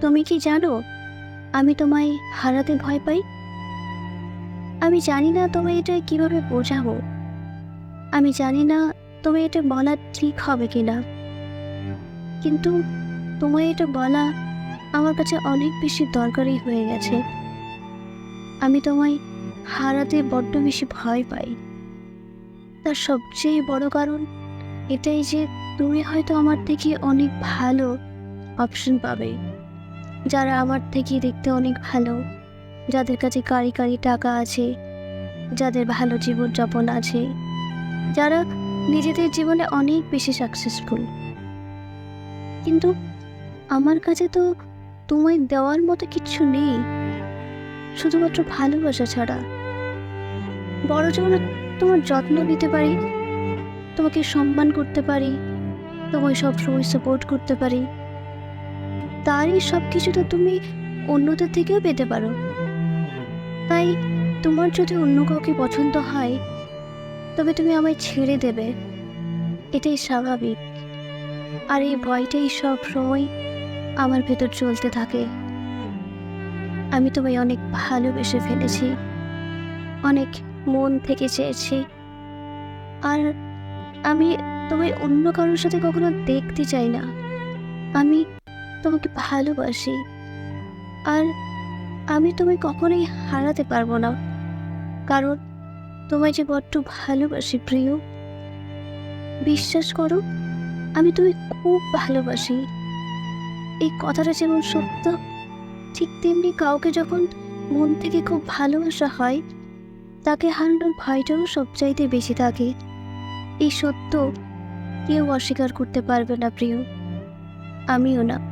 তুমি কি জানো? আমি তোমায় হারাতে ভয় পাই? আমি জানি না তোমায় এটা কীভাবে বোঝাবো। আমি জানি না তোমায় এটা বলা ঠিক হবে কিনা। কিন্তু তোমায় এটা বলা আমার কাছে অনেক বেশি দরকারি হয়ে গেছে। আমি তোমায় হারাতে বড্ড বেশি ভয় পাই। তার সবচেয়ে বড় কারণ এটাই যে তুমি হয়তো আমার থেকে অনেক ভালো অপশন পাবে। যারা আমার থেকে দেখতে অনেক ভালো, যাদের কাছে কারি কারি টাকা আছে, যাদের ভালো জীবনযাপন আছে, যারা নিজেদের জীবনে অনেক বেশি সাকসেসফুল কিন্তু আমার কাছে তো তোমায় দেওয়ার মতো কিচ্ছু নেই, শুধুমাত্র ভালোবাসা ছাড়া। বড় জন্য তোমার যত্ন নিতে পারি, তোমাকে সম্মান করতে পারি, তোমায় সবসময় সাপোর্ট করতে পারি। তারই সব কিছু তো তুমি অন্যদের থেকেও পেতে পারো। তাই তোমার যদি অন্য কাউকে পছন্দ হয়, তবে তুমি আমায় ছেড়ে দেবে। এটাই স্বাভাবিক। আর এই ভয়টাই সব সময় আমার ভেতর চলতে থাকে। আমি তোমায় অনেক ভালোবেসে ফেলেছি। অনেক মন থেকে চেয়েছি। আর আমি তোমায় অন্য কারোর সাথে কখনো দেখতে চাই না। আমি তোমাকে ভালোবাসি। আর আমি তোমায় কখনোই হারাতে পারব না। কারণ তোমায় যে বড্ড ভালোবাসি, প্রিয়। বিশ্বাস করো, আমি তুমি খুব ভালোবাসি। এই কথাটা যেমন সত্য, ঠিক তেমনি কাউকে যখন মন থেকে খুব ভালোবাসা হয়, তাকে হারানোর ভয়টাও সবচাইতে বেশি থাকে। এই সত্য কেউ অস্বীকার করতে পারবে না, প্রিয়। আমিও না।